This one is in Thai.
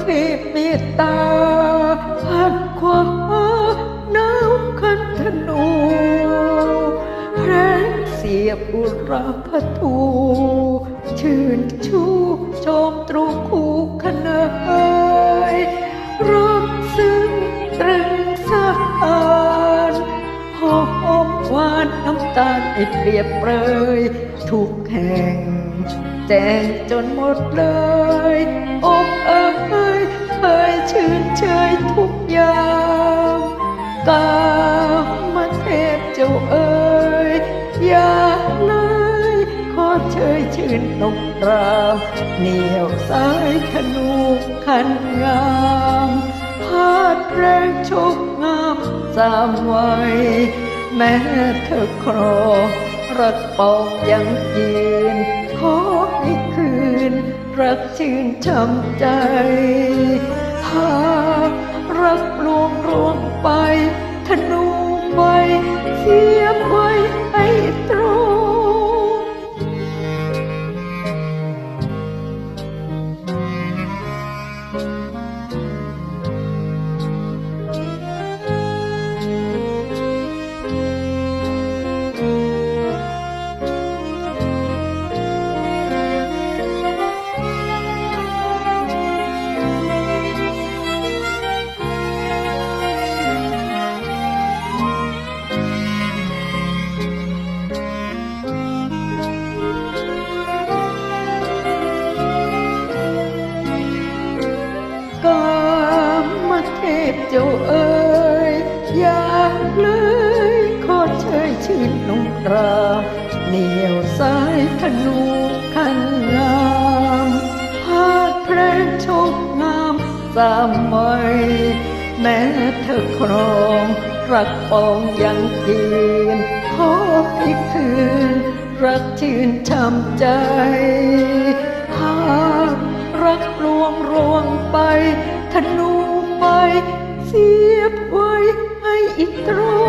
เทพเมตตาพัดขวาน้ำคันธนูแพรงเสียบอุราพทูชื่นชูชมตรูคู่ขนายรักซึ้งตรึงสานหอมหวานน้ำตาลไม่เปรียบเปรยทุกแห่ง แจ้งจนหมดเลยอบเอ่ กามเทพเจ้าเอ๋ยอย่าเลยขอเชยชื่นนกรามเหนียวสายธนูขันงามพาดแรงโชคงามสามวัยแม้เธอครองรักปองยังยืน ขอให้คืน รักชื่นช่ำใจหาก พเจ้าเอ๋ยอย่าเลยขอเชยชื่นนงราเหนียวสายธนูขันงามพาดแพรงชคงามสามวัยแม้เธอครองรักปองยังยืนขอให้คืน รักชื่นช่ำใจหากรักลวงรวงไปธนู ไว้เสียบไว้ให้อีกตรง